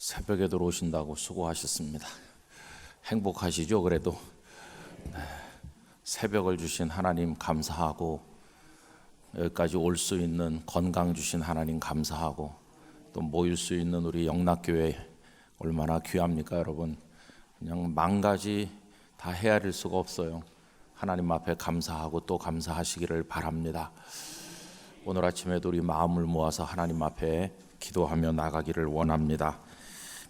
새벽에 들어오신다고 수고하셨습니다. 행복하시죠? 그래도 네. 새벽을 주신 하나님 감사하고 여기까지 올 수 있는 건강 주신 하나님 감사하고 또 모일 수 있는 우리 영락교회 얼마나 귀합니까, 여러분? 그냥 만 가지 다 헤아릴 수가 없어요. 하나님 앞에 감사하고 또 감사하시기를 바랍니다. 오늘 아침에도 우리 마음을 모아서 하나님 앞에 기도하며 나가기를 원합니다.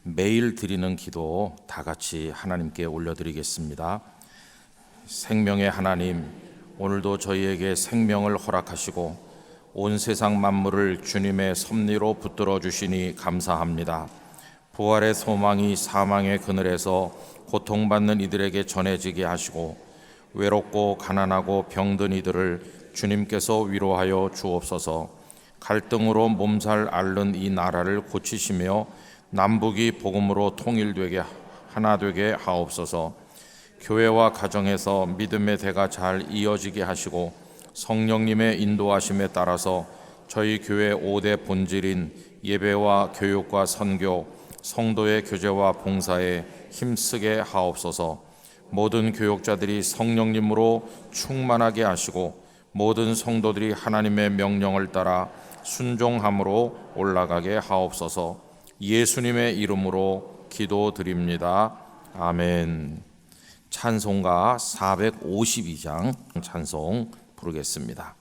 매일 드리는 기도 다 같이 하나님께 올려드리겠습니다. 생명의 하나님, 오늘도 저희에게 생명을 허락하시고 온 세상 만물을 주님의 섭리로 붙들어 주시니 감사합니다. 부활의 소망이 사망의 그늘에서 고통받는 이들에게 전해지게 하시고 외롭고 가난하고 병든 이들을 주님께서 위로하여 주옵소서. 갈등으로 몸살 앓는 이 나라를 고치시며 남북이 복음으로 통일되게 하나 되게 하옵소서. 교회와 가정에서 믿음의 대가 잘 이어지게 하시고 성령님의 인도하심에 따라서 저희 교회 5대 본질인 예배와 교육과 선교, 성도의 교제와 봉사에 힘쓰게 하옵소서. 모든 교육자들이 성령님으로 충만하게 하시고 모든 성도들이 하나님의 명령을 따라 순종함으로 올라가게 하옵소서. 예수님의 이름으로 기도드립니다. 아멘. 찬송가 452장 찬송 부르겠습니다.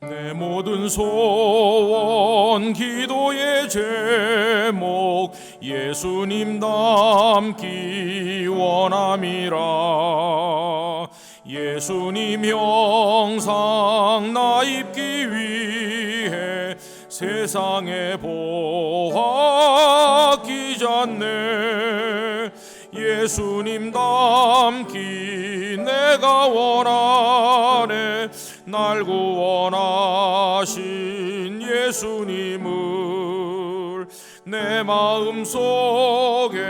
내 모든 소원 기도의 제목 예수님 닮기 원함이라 예수님 형상 나 입기 위해 세상에 전에 예수님 닮기 내가 원하네. 날 구원하신 예수님을 내 마음 속에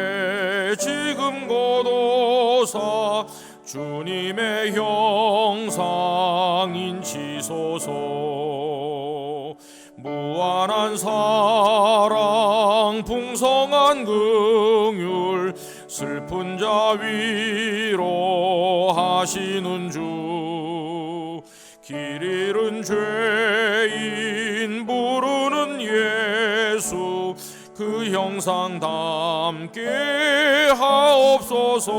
지금 고도사 주님의 형상 인치소서. 무한한 사랑 풍성한 긍휼 슬픈 자 위로 하시는 주. 길 잃은 죄인 부르는 예수 그 형상 담게 하옵소서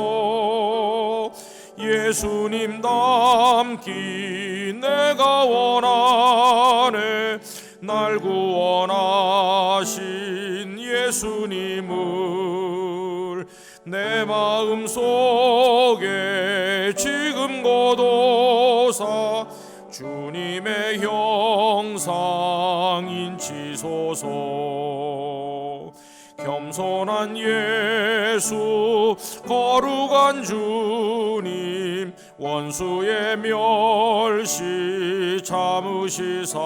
예수님 닮기 내가 원하네. 날 구원하신 예수님을 내 마음 속에 지금 고도사 주님의 형상 인치소서. 겸손한 예수 거룩한 주님 원수의 멸시 참으시사.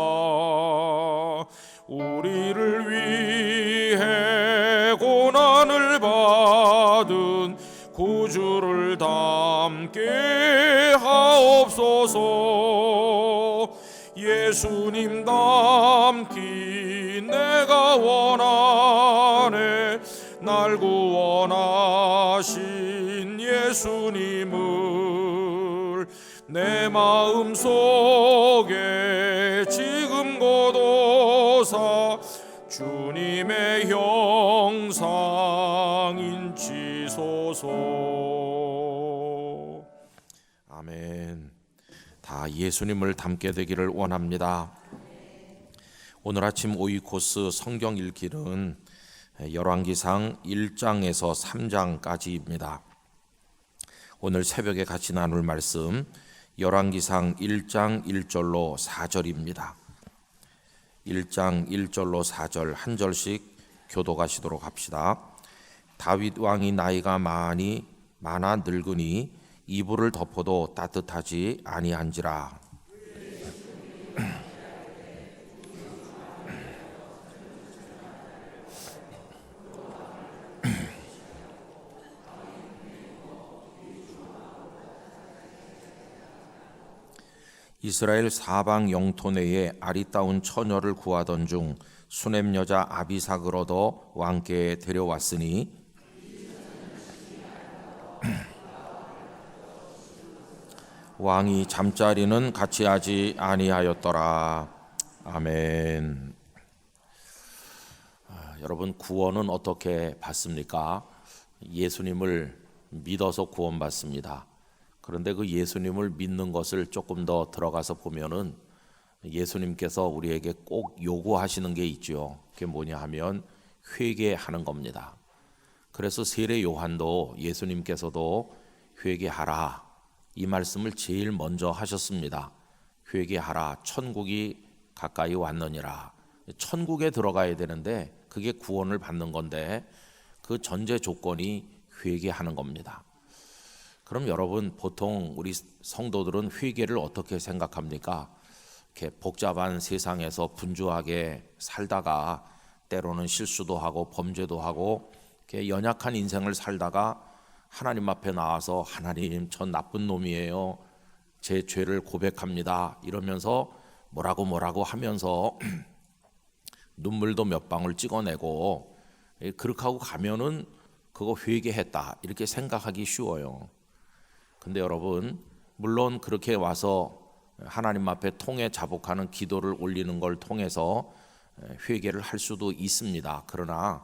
우리를 위해 고난을 받은 구주를 담게 하옵소서. 예수님 닮기 내가 원하네. 날 구원하신 예수님을 내 마음 속에 지금 고도사 주님의 형상 인치소서 아멘. 다 예수님을 닮게 되기를 원합니다. 오늘 아침 오이 코스 성경 읽기는 열왕기상 1장에서 3장까지입니다. 오늘 새벽에 같이 나눌 말씀 열왕기상 1장 1절로 4절입니다. 1장 1절로 4절 한 절씩 교도가시도록 합시다. 다윗 왕이 나이가 많이 많아 늙으니 이불을 덮어도 따뜻하지 아니한지라. 이스라엘 사방 영토 내에 아리따운 처녀를 구하던 중 수넴 여자 아비삭을 얻어 왕께 데려왔으니 왕이 잠자리는 같이 하지 아니하였더라. 아멘. 아, 여러분 구원은 어떻게 받습니까? 예수님을 믿어서 구원받습니다. 그런데 그 예수님을 믿는 것을 조금 더 들어가서 보면은 예수님께서 우리에게 꼭 요구하시는 게 있죠. 그게 뭐냐 하면 회개하는 겁니다. 그래서 세례 요한도 예수님께서도 회개하라 이 말씀을 제일 먼저 하셨습니다. 회개하라 천국이 가까이 왔느니라. 천국에 들어가야 되는데 그게 구원을 받는 건데 그 전제 조건이 회개하는 겁니다. 그럼 여러분 보통 우리 성도들은 회개를 어떻게 생각합니까? 이렇게 복잡한 세상에서 분주하게 살다가 때로는 실수도 하고 범죄도 하고 이렇게 연약한 인생을 살다가 하나님 앞에 나와서 하나님 전 나쁜 놈이에요. 제 죄를 고백합니다. 이러면서 뭐라고 뭐라고 하면서 눈물도 몇 방울 찍어내고 예, 그렇게 하고 가면은 그거 회개했다 이렇게 생각하기 쉬워요. 근데 여러분 물론 그렇게 와서 하나님 앞에 통해 자복하는 기도를 올리는 걸 통해서 회개를 할 수도 있습니다. 그러나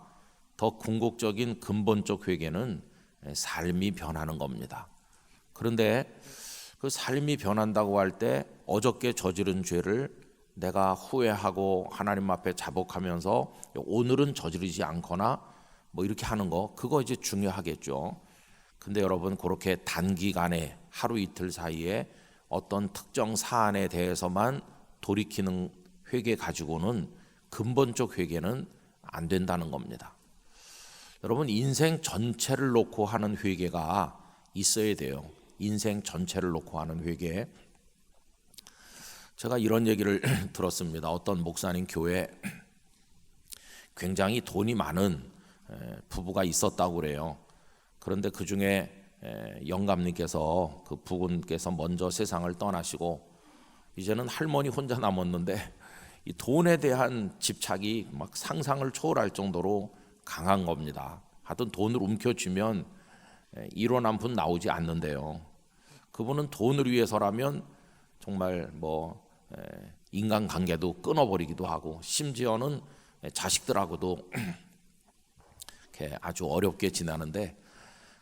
더 궁극적인 근본적 회개는 삶이 변하는 겁니다. 그런데 그 삶이 변한다고 할 때 어저께 저지른 죄를 내가 후회하고 하나님 앞에 자복하면서 오늘은 저지르지 않거나 뭐 이렇게 하는 거 그거 이제 중요하겠죠. 근데 여러분 그렇게 단기간에 하루 이틀 사이에 어떤 특정 사안에 대해서만 돌이키는 회개 가지고는 근본적 회개는 안 된다는 겁니다. 여러분 인생 전체를 놓고 하는 회개가 있어야 돼요. 인생 전체를 놓고 하는 회개. 제가 이런 얘기를 들었습니다. 어떤 목사님 교회 굉장히 돈이 많은 부부가 있었다고 그래요. 그런데 그 중에 영감님께서 그 부군께서 먼저 세상을 떠나시고 이제는 할머니 혼자 남았는데 이 돈에 대한 집착이 막 상상을 초월할 정도로 강한 겁니다. 하여튼 돈을 움켜쥐면 일원 한 푼 나오지 않는데요. 그분은 돈을 위해서라면 정말 뭐 인간 관계도 끊어버리기도 하고 심지어는 자식들하고도 이렇게 아주 어렵게 지나는데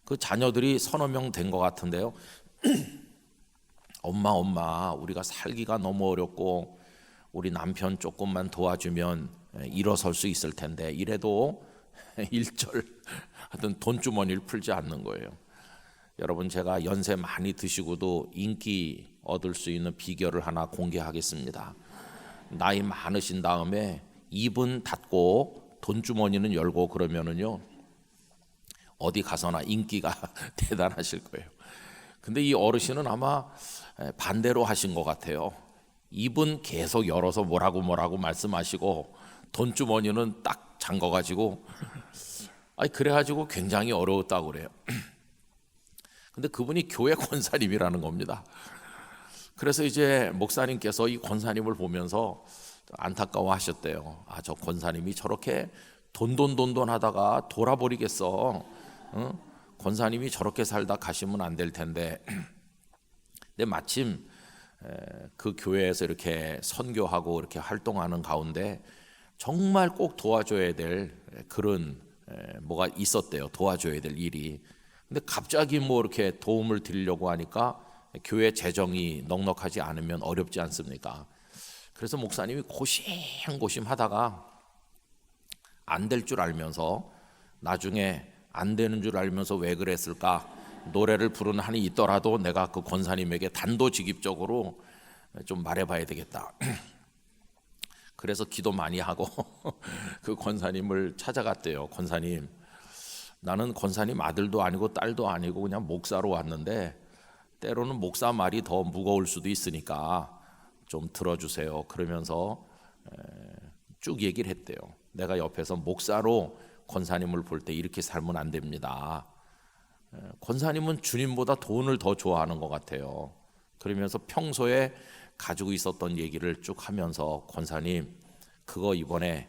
그 자녀들이 서너 명 된 것 같은데요. 엄마 엄마 우리가 살기가 너무 어렵고 우리 남편 조금만 도와주면 일어설 수 있을 텐데 이래도 일절 하여튼 돈주머니를 풀지 않는 거예요. 여러분 제가 연세 많이 드시고도 인기 얻을 수 있는 비결을 하나 공개하겠습니다. 나이 많으신 다음에 입은 닫고 돈주머니는 열고 그러면은요 어디 가서나 인기가 대단하실 거예요. 근데 이 어르신은 아마 반대로 하신 것 같아요. 입은 계속 열어서 뭐라고 뭐라고 말씀하시고 돈주머니는 딱 잠궈 가지고 아니 그래 가지고 굉장히 어려웠다고 그래요. 근데 그분이 교회 권사님이라는 겁니다. 그래서 이제 목사님께서 이 권사님을 보면서 안타까워 하셨대요. 아 저 권사님이 저렇게 돈돈돈돈 하다가 돌아버리겠어. 어? 권사님이 저렇게 살다 가시면 안 될 텐데. 근데 마침 그 교회에서 이렇게 선교하고 이렇게 활동하는 가운데 정말 꼭 도와줘야 될 그런 뭐가 있었대요. 도와줘야 될 일이. 근데 갑자기 뭐 이렇게 도움을 드리려고 하니까 교회 재정이 넉넉하지 않으면 어렵지 않습니까? 그래서 목사님이 고심고심 하다가 안 될 줄 알면서 나중에 안 되는 줄 알면서 왜 그랬을까? 노래를 부르는 한이 있더라도 내가 그 권사님에게 단도직입적으로 좀 말해봐야 되겠다. 그래서 기도 많이 하고 그 권사님을 찾아갔대요. 권사님, 나는 권사님 아들도 아니고 딸도 아니고 그냥 목사로 왔는데 때로는 목사 말이 더 무거울 수도 있으니까 좀 들어주세요. 그러면서 쭉 얘기를 했대요. 내가 옆에서 목사로 권사님을 볼 때 이렇게 살면 안 됩니다. 권사님은 주님보다 돈을 더 좋아하는 것 같아요. 그러면서 평소에 가지고 있었던 얘기를 쭉 하면서 권사님 그거 이번에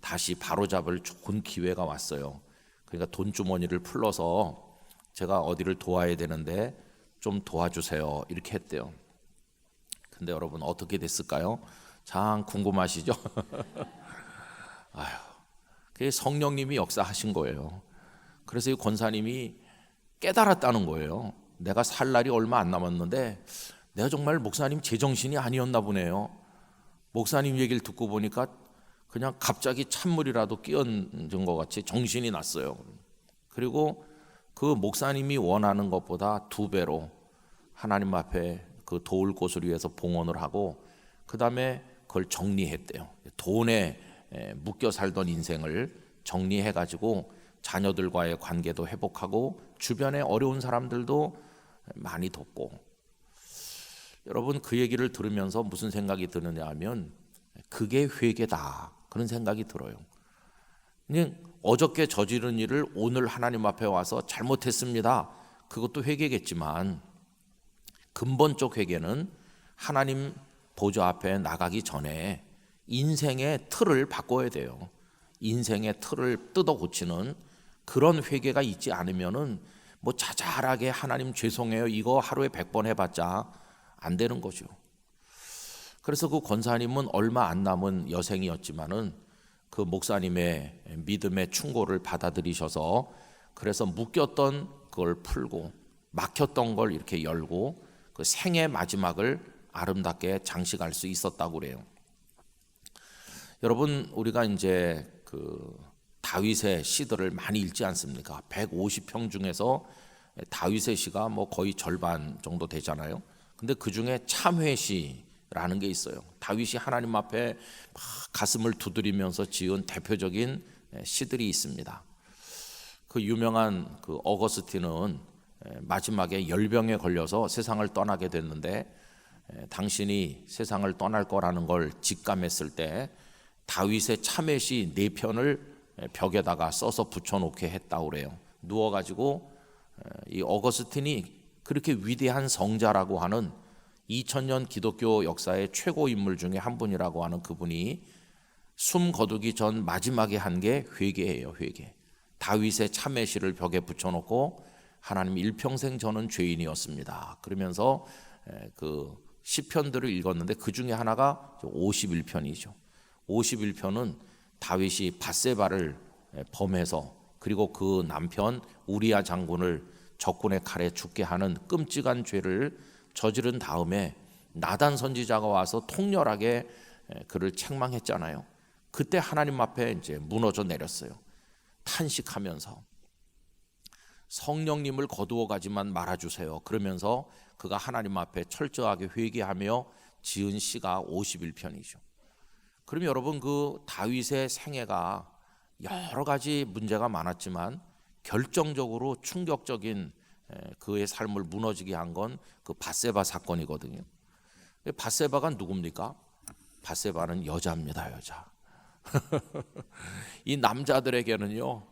다시 바로잡을 좋은 기회가 왔어요. 그러니까 돈 주머니를 풀러서 제가 어디를 도와야 되는데 좀 도와주세요. 이렇게 했대요. 근데 여러분 어떻게 됐을까요? 참 궁금하시죠? 아휴, 그게 성령님이 역사하신 거예요. 그래서 이 권사님이 깨달았다는 거예요. 내가 살 날이 얼마 안 남았는데 내가 정말 목사님 제정신이 아니었나 보네요. 목사님 얘기를 듣고 보니까 그냥 갑자기 찬물이라도 끼얹은 것 같이 정신이 났어요. 그리고 그 목사님이 원하는 것보다 두 배로 하나님 앞에 그 도울 곳을 위해서 봉헌을 하고 그 다음에 그걸 정리했대요. 돈에 에, 묶여 살던 인생을 정리해 가지고 자녀들과의 관계도 회복하고 주변에 어려운 사람들도 많이 돕고 여러분 그 얘기를 들으면서 무슨 생각이 드느냐 하면 그게 회개다 그런 생각이 들어요. 그냥 어저께 저지른 일을 오늘 하나님 앞에 와서 잘못했습니다. 그것도 회개겠지만 근본적 회개는 하나님 보좌 앞에 나가기 전에 인생의 틀을 바꿔야 돼요. 인생의 틀을 뜯어 고치는 그런 회개가 있지 않으면은 뭐 자잘하게 하나님 죄송해요. 이거 하루에 100번 해봤자 안 되는 거죠. 그래서 그 권사님은 얼마 안 남은 여생이었지만은 그 목사님의 믿음의 충고를 받아들이셔서 그래서 묶였던 그걸 풀고 막혔던 걸 이렇게 열고 그 생의 마지막을 아름답게 장식할 수 있었다고 그래요. 여러분 우리가 이제 그 다윗의 시들을 많이 읽지 않습니까? 150평 중에서 다윗의 시가 뭐 거의 절반 정도 되잖아요. 근데 그 중에 참회 시라는 게 있어요. 다윗이 하나님 앞에 막 가슴을 두드리면서 지은 대표적인 시들이 있습니다. 그 유명한 그 어거스틴은 마지막에 열병에 걸려서 세상을 떠나게 됐는데 당신이 세상을 떠날 거라는 걸 직감했을 때 다윗의 참회시 네 편을 벽에다가 써서 붙여놓게 했다고 그래요. 누워가지고 이 어거스틴이 그렇게 위대한 성자라고 하는 2000년 기독교 역사의 최고 인물 중에 한 분이라고 하는 그분이 숨 거두기 전 마지막에 한 게 회개예요, 회개. 다윗의 참회시를 벽에 붙여놓고 하나님 일평생 저는 죄인이었습니다. 그러면서 그 시편들을 읽었는데 그 중에 하나가 51편이죠. 51편은 다윗이 바세바를 범해서 그리고 그 남편 우리아 장군을 적군의 칼에 죽게 하는 끔찍한 죄를 저지른 다음에 나단 선지자가 와서 통렬하게 그를 책망했잖아요. 그때 하나님 앞에 이제 무너져 내렸어요. 탄식하면서 성령님을 거두어 가지만 말아 주세요. 그러면서 그가 하나님 앞에 철저하게 회개하며 지은 시가 51편이죠. 그럼 여러분 그 다윗의 생애가 여러 가지 문제가 많았지만 결정적으로 충격적인 그의 삶을 무너지게 한 건 그 바세바 사건이거든요. 바세바가 누굽니까? 바세바는 여자입니다, 여자. 이 남자들에게는요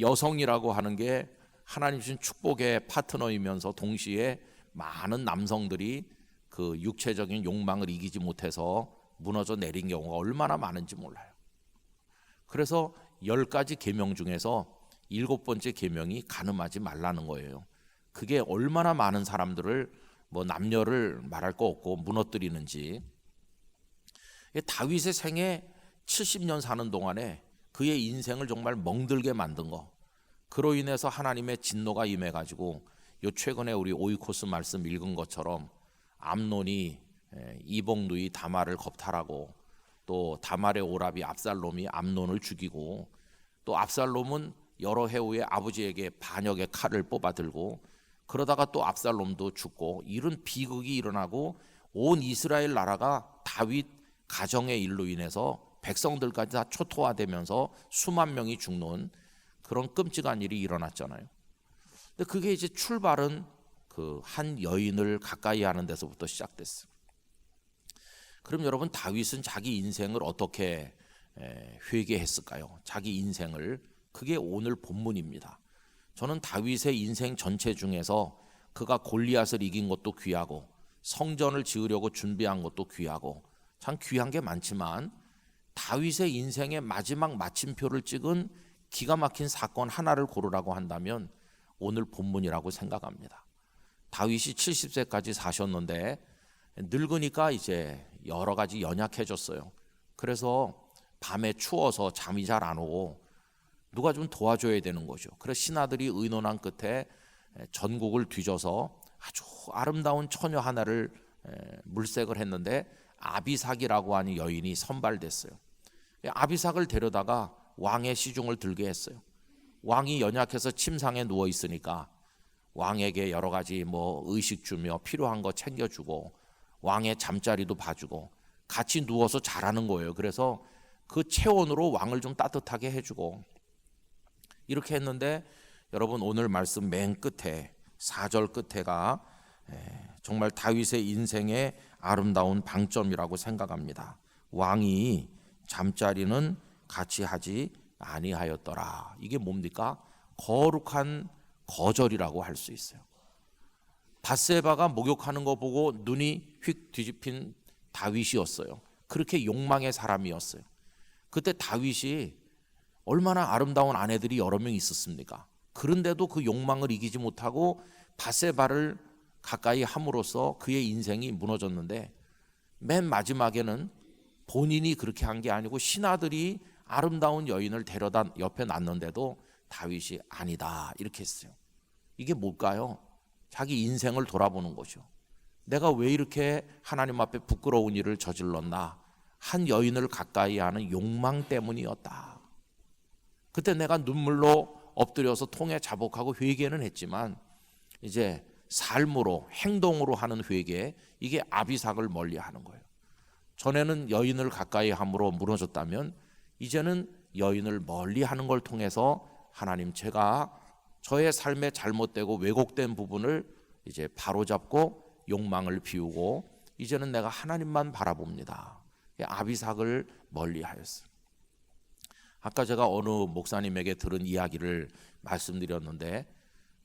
여성이라고 하는 게 하나님 주신 축복의 파트너이면서 동시에 많은 남성들이 그 육체적인 욕망을 이기지 못해서 무너져 내린 경우가 얼마나 많은지 몰라요. 그래서 열 가지 계명 중에서 일곱 번째 계명이 가늠하지 말라는 거예요. 그게 얼마나 많은 사람들을 뭐 남녀를 말할 거 없고 무너뜨리는지. 다윗의 생에 70년 사는 동안에 그의 인생을 정말 멍들게 만든 거. 그로 인해서 하나님의 진노가 임해 가지고 요 최근에 우리 오이코스 말씀 읽은 것처럼 암논이 이복누이 다말을 겁탈하고 또 다말의 오랍이 압살롬이 암논을 죽이고 또 압살롬은 여러 해 후에 아버지에게 반역의 칼을 뽑아들고 그러다가 또 압살롬도 죽고 이런 비극이 일어나고 온 이스라엘 나라가 다윗 가정의 일로 인해서 백성들까지 다 초토화되면서 수만 명이 죽는 그런 끔찍한 일이 일어났잖아요. 근데 그게 이제 출발은 그 한 여인을 가까이 하는 데서부터 시작됐어. 그럼 여러분 다윗은 자기 인생을 어떻게 회개했을까요? 자기 인생을 그게 오늘 본문입니다. 저는 다윗의 인생 전체 중에서 그가 골리앗을 이긴 것도 귀하고 성전을 지으려고 준비한 것도 귀하고 참 귀한 게 많지만 다윗의 인생의 마지막 마침표를 찍은 기가 막힌 사건 하나를 고르라고 한다면 오늘 본문이라고 생각합니다. 다윗이 70세까지 사셨는데 늙으니까 이제 여러 가지 연약해졌어요. 그래서 밤에 추워서 잠이 잘 안 오고 누가 좀 도와줘야 되는 거죠. 그래서 신하들이 의논한 끝에 전국을 뒤져서 아주 아름다운 처녀 하나를 물색을 했는데 아비삭이라고 하는 여인이 선발됐어요. 아비삭을 데려다가 왕의 시중을 들게 했어요. 왕이 연약해서 침상에 누워 있으니까 왕에게 여러 가지 뭐 의식 주며 필요한 거 챙겨주고 왕의 잠자리도 봐주고 같이 누워서 자라는 거예요. 그래서 그 체온으로 왕을 좀 따뜻하게 해주고 이렇게 했는데 여러분 오늘 말씀 맨 끝에 4절 끝에가 정말 다윗의 인생의 아름다운 방점이라고 생각합니다. 왕이 잠자리는 같이 하지 아니하였더라. 이게 뭡니까? 거룩한 거절이라고 할 수 있어요. 바세바가 목욕하는 거 보고 눈이 휙 뒤집힌 다윗이었어요. 그렇게 욕망의 사람이었어요. 그때 다윗이 얼마나 아름다운 아내들이 여러 명 있었습니까? 그런데도 그 욕망을 이기지 못하고 바세바를 가까이 함으로써 그의 인생이 무너졌는데 맨 마지막에는 본인이 그렇게 한 게 아니고 신하들이 아름다운 여인을 데려다 옆에 놨는데도 다윗이 아니다 이렇게 했어요. 이게 뭘까요? 자기 인생을 돌아보는 거죠. 내가 왜 이렇게 하나님 앞에 부끄러운 일을 저질렀나? 한 여인을 가까이 하는 욕망 때문이었다. 그때 내가 눈물로 엎드려서 통에 자복하고 회개는 했지만 이제 삶으로 행동으로 하는 회개 이게 아비삭을 멀리하는 거예요. 전에는 여인을 가까이 함으로 무너졌다면 이제는 여인을 멀리하는 걸 통해서 하나님 제가 저의 삶에 잘못되고 왜곡된 부분을 이제 바로잡고 욕망을 비우고 이제는 내가 하나님만 바라봅니다. 아비삭을 멀리하였어요. 아까 제가 어느 목사님에게 들은 이야기를 말씀드렸는데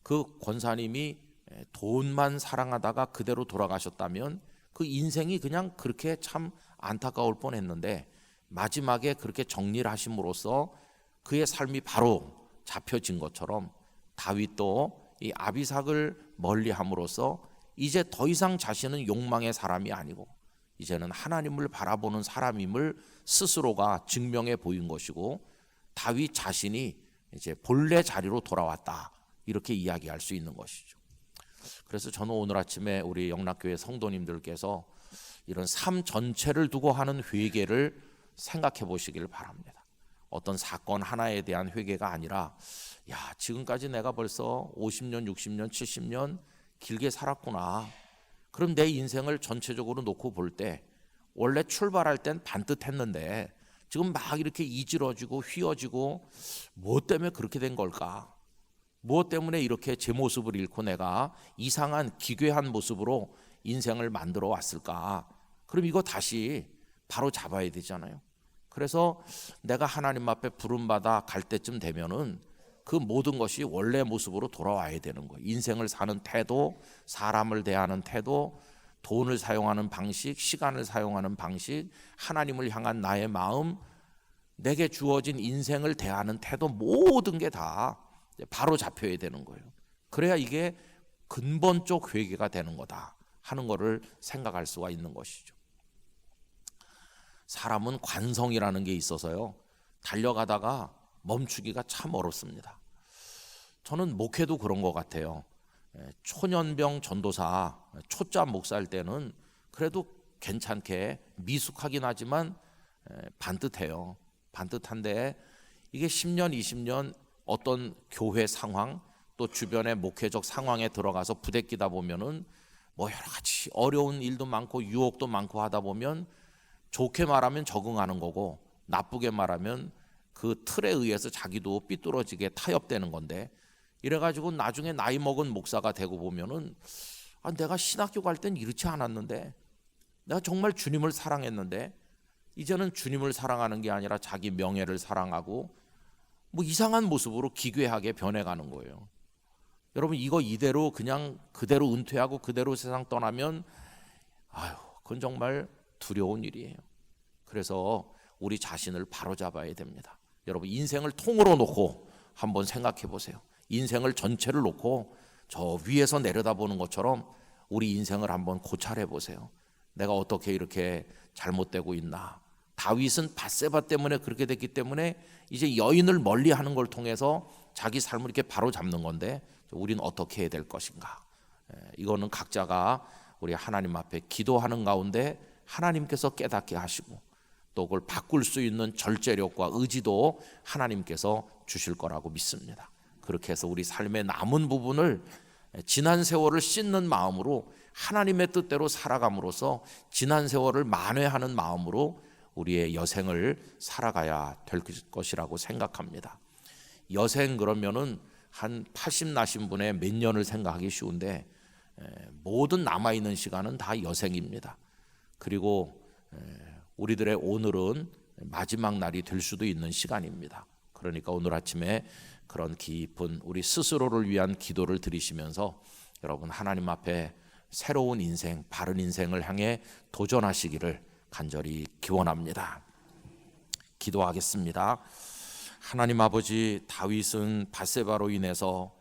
그 권사님이 돈만 사랑하다가 그대로 돌아가셨다면 그 인생이 그냥 그렇게 참 안타까울 뻔했는데 마지막에 그렇게 정리를 하심으로써 그의 삶이 바로 잡혀진 것처럼 다윗도 이 아비삭을 멀리함으로써 이제 더 이상 자신은 욕망의 사람이 아니고 이제는 하나님을 바라보는 사람임을 스스로가 증명해 보인 것이고 다윗 자신이 이제 본래 자리로 돌아왔다 이렇게 이야기할 수 있는 것이죠. 그래서 저는 오늘 아침에 우리 영락교회 성도님들께서 이런 삶 전체를 두고 하는 회개를 생각해 보시기를 바랍니다. 어떤 사건 하나에 대한 회개가 아니라 야, 지금까지 내가 벌써 50년, 60년, 70년 길게 살았구나. 그럼 내 인생을 전체적으로 놓고 볼 때 원래 출발할 땐 반듯했는데 지금 막 이렇게 이지러지고 휘어지고 무엇 때문에 그렇게 된 걸까? 무엇 때문에 이렇게 제 모습을 잃고 내가 이상한 기괴한 모습으로 인생을 만들어 왔을까? 그럼 이거 다시 바로 잡아야 되잖아요. 그래서 내가 하나님 앞에 부름받아 갈 때쯤 되면은 그 모든 것이 원래 모습으로 돌아와야 되는 거예요. 인생을 사는 태도, 사람을 대하는 태도, 돈을 사용하는 방식, 시간을 사용하는 방식, 하나님을 향한 나의 마음, 내게 주어진 인생을 대하는 태도 모든 게 다 바로 잡혀야 되는 거예요. 그래야 이게 근본적 회개가 되는 거다 하는 것을 생각할 수가 있는 것이죠. 사람은 관성이라는 게 있어서요. 달려가다가 멈추기가 참 어렵습니다. 저는 목회도 그런 것 같아요. 예, 초년병 전도사 초짜 목사일 때는 그래도 괜찮게 미숙하긴 하지만 예, 반듯해요. 반듯한데 이게 10년, 20년 어떤 교회 상황 또 주변의 목회적 상황에 들어가서 부대끼다 보면은 뭐 여러 가지 어려운 일도 많고 유혹도 많고 하다 보면 좋게 말하면 적응하는 거고 나쁘게 말하면 그 틀에 의해서 자기도 삐뚤어지게 타협되는 건데 이래가지고 나중에 나이 먹은 목사가 되고 보면은 아, 내가 신학교 갈 땐 이렇지 않았는데 내가 정말 주님을 사랑했는데 이제는 주님을 사랑하는 게 아니라 자기 명예를 사랑하고 뭐 이상한 모습으로 기괴하게 변해가는 거예요. 여러분 이거 이대로 그냥 그대로 은퇴하고 그대로 세상 떠나면 아유, 그건 정말 두려운 일이에요. 그래서 우리 자신을 바로잡아야 됩니다. 여러분 인생을 통으로 놓고 한번 생각해 보세요. 인생을 전체를 놓고 저 위에서 내려다보는 것처럼 우리 인생을 한번 고찰해 보세요. 내가 어떻게 이렇게 잘못되고 있나? 다윗은 바세바 때문에 그렇게 됐기 때문에 이제 여인을 멀리하는 걸 통해서 자기 삶을 이렇게 바로 잡는 건데 우리는 어떻게 해야 될 것인가? 예, 이거는 각자가 우리 하나님 앞에 기도하는 가운데 하나님께서 깨닫게 하시고 또 그걸 바꿀 수 있는 절제력과 의지도 하나님께서 주실 거라고 믿습니다. 그렇게 해서 우리 삶의 남은 부분을 지난 세월을 씻는 마음으로 하나님의 뜻대로 살아감으로써 지난 세월을 만회하는 마음으로 우리의 여생을 살아가야 될 것이라고 생각합니다. 여생 그러면은 한 80 나신 분의 몇 년을 생각하기 쉬운데 에, 모든 남아 있는 시간은 다 여생입니다. 그리고 에, 우리들의 오늘은 마지막 날이 될 수도 있는 시간입니다. 그러니까 오늘 아침에 그런 깊은 우리 스스로를 위한 기도를 드리시면서 여러분 하나님 앞에 새로운 인생, 바른 인생을 향해 도전하시기를 간절히 기원합니다. 기도하겠습니다. 하나님 아버지 다윗은 바세바로 인해서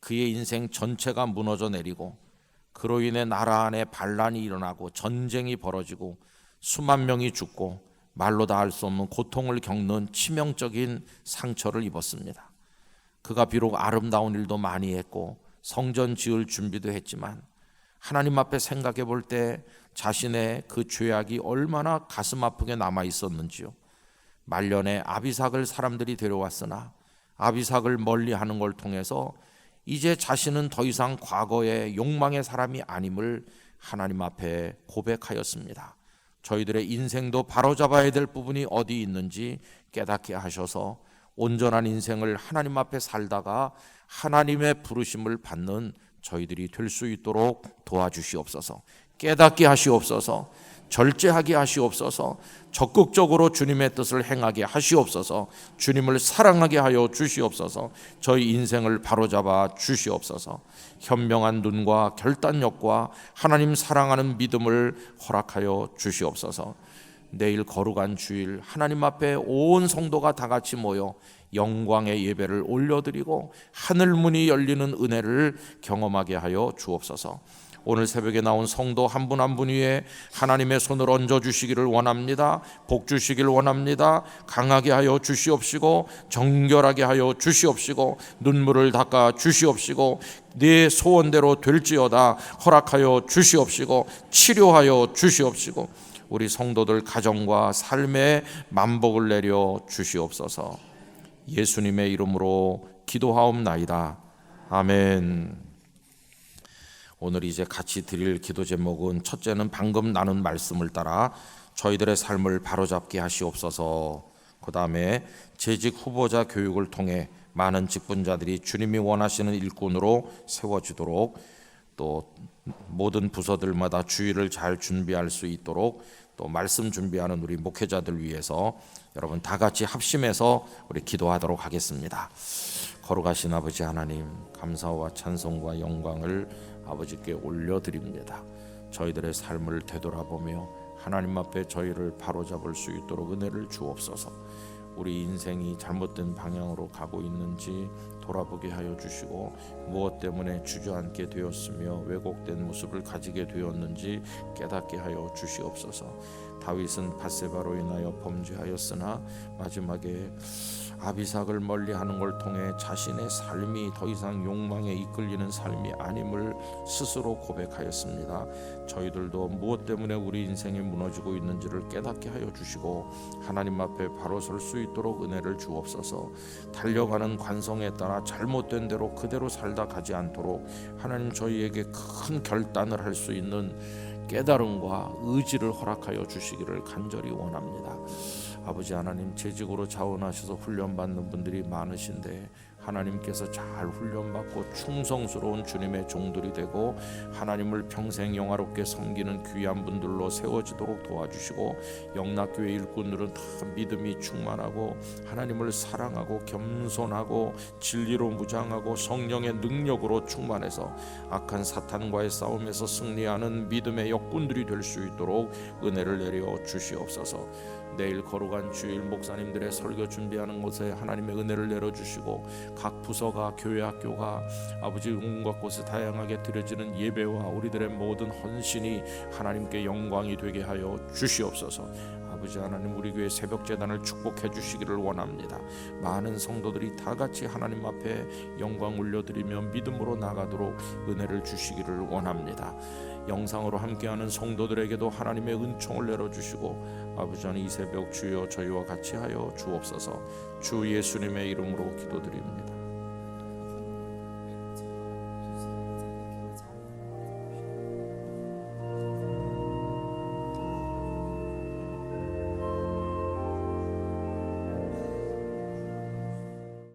그의 인생 전체가 무너져 내리고 그로 인해 나라 안에 반란이 일어나고 전쟁이 벌어지고 수만 명이 죽고 말로 다 할 수 없는 고통을 겪는 치명적인 상처를 입었습니다. 그가 비록 아름다운 일도 많이 했고 성전 지을 준비도 했지만 하나님 앞에 생각해 볼 때 자신의 그 죄악이 얼마나 가슴 아프게 남아 있었는지요. 말년에 아비삭을 사람들이 데려왔으나 아비삭을 멀리 하는 걸 통해서 이제 자신은 더 이상 과거의 욕망의 사람이 아님을 하나님 앞에 고백하였습니다. 저희들의 인생도 바로잡아야 될 부분이 어디 있는지 깨닫게 하셔서 온전한 인생을 하나님 앞에 살다가 하나님의 부르심을 받는 저희들이 될 수 있도록 도와주시옵소서. 깨닫게 하시옵소서. 절제하게 하시옵소서. 적극적으로 주님의 뜻을 행하게 하시옵소서. 주님을 사랑하게 하여 주시옵소서. 저희 인생을 바로잡아 주시옵소서. 현명한 눈과 결단력과 하나님 사랑하는 믿음을 허락하여 주시옵소서. 내일 거룩한 주일 하나님 앞에 온 성도가 다 같이 모여 영광의 예배를 올려드리고 하늘 문이 열리는 은혜를 경험하게 하여 주옵소서. 오늘 새벽에 나온 성도 한 분 한 분 위에 하나님의 손을 얹어 주시기를 원합니다. 복 주시기를 원합니다. 강하게 하여 주시옵시고 정결하게 하여 주시옵시고 눈물을 닦아 주시옵시고 네 소원대로 될지어다 허락하여 주시옵시고 치료하여 주시옵시고 우리 성도들 가정과 삶에 만복을 내려 주시옵소서. 예수님의 이름으로 기도하옵나이다. 아멘. 오늘 이제 같이 드릴 기도 제목은 첫째는 방금 나눈 말씀을 따라 저희들의 삶을 바로잡게 하시옵소서. 그 다음에 재직 후보자 교육을 통해 많은 직분자들이 주님이 원하시는 일꾼으로 세워지도록 또 모든 부서들마다 주의를 잘 준비할 수 있도록 또 말씀 준비하는 우리 목회자들 위해서 여러분 다 같이 합심해서 우리 기도하도록 하겠습니다. 거룩하신 아버지 하나님 감사와 찬송과 영광을 아버지께 올려드립니다. 저희들의 삶을 되돌아보며 하나님 앞에 저희를 바로잡을 수 있도록 은혜를 주옵소서. 우리 인생이 잘못된 방향으로 가고 있는지 돌아보게 하여 주시고 무엇 때문에 주저앉게 되었으며 왜곡된 모습을 가지게 되었는지 깨닫게 하여 주시옵소서. 다윗은 바세바로 인하여 범죄하였으나 마지막에 아비삭을 멀리하는 걸 통해 자신의 삶이 더 이상 욕망에 이끌리는 삶이 아님을 스스로 고백하였습니다. 저희들도 무엇 때문에 우리 인생이 무너지고 있는지를 깨닫게 하여 주시고 하나님 앞에 바로 설 수 있도록 은혜를 주옵소서. 달려가는 관성에 따라 잘못된 대로 그대로 살다 가지 않도록 하나님 저희에게 큰 결단을 할 수 있는 깨달음과 의지를 허락하여 주시기를 간절히 원합니다. 아버지 하나님 재직으로 자원하셔서 훈련받는 분들이 많으신데 하나님께서 잘 훈련받고 충성스러운 주님의 종들이 되고 하나님을 평생 영화롭게 섬기는 귀한 분들로 세워지도록 도와주시고 영락교회 일꾼들은 다 믿음이 충만하고 하나님을 사랑하고 겸손하고 진리로 무장하고 성령의 능력으로 충만해서 악한 사탄과의 싸움에서 승리하는 믿음의 역군들이 될 수 있도록 은혜를 내려 주시옵소서. 내일 거룩한 주일 목사님들의 설교 준비하는 곳에 하나님의 은혜를 내려 주시고 각 부서가 교회 학교가 아버지 온갖 곳에 다양하게 드려지는 예배와 우리들의 모든 헌신이 하나님께 영광이 되게 하여 주시옵소서. 아버지 하나님 우리 교회 새벽 재단을 축복해 주시기를 원합니다. 많은 성도들이 다 같이 하나님 앞에 영광 올려드리며 믿음으로 나가도록 은혜를 주시기를 원합니다. 영상으로 함께하는 성도들에게도 하나님의 은총을 내려 주시고 아버지 하나님 이 새벽 주여 저희와 같이 하여 주옵소서 주 예수님의 이름으로 기도드립니다.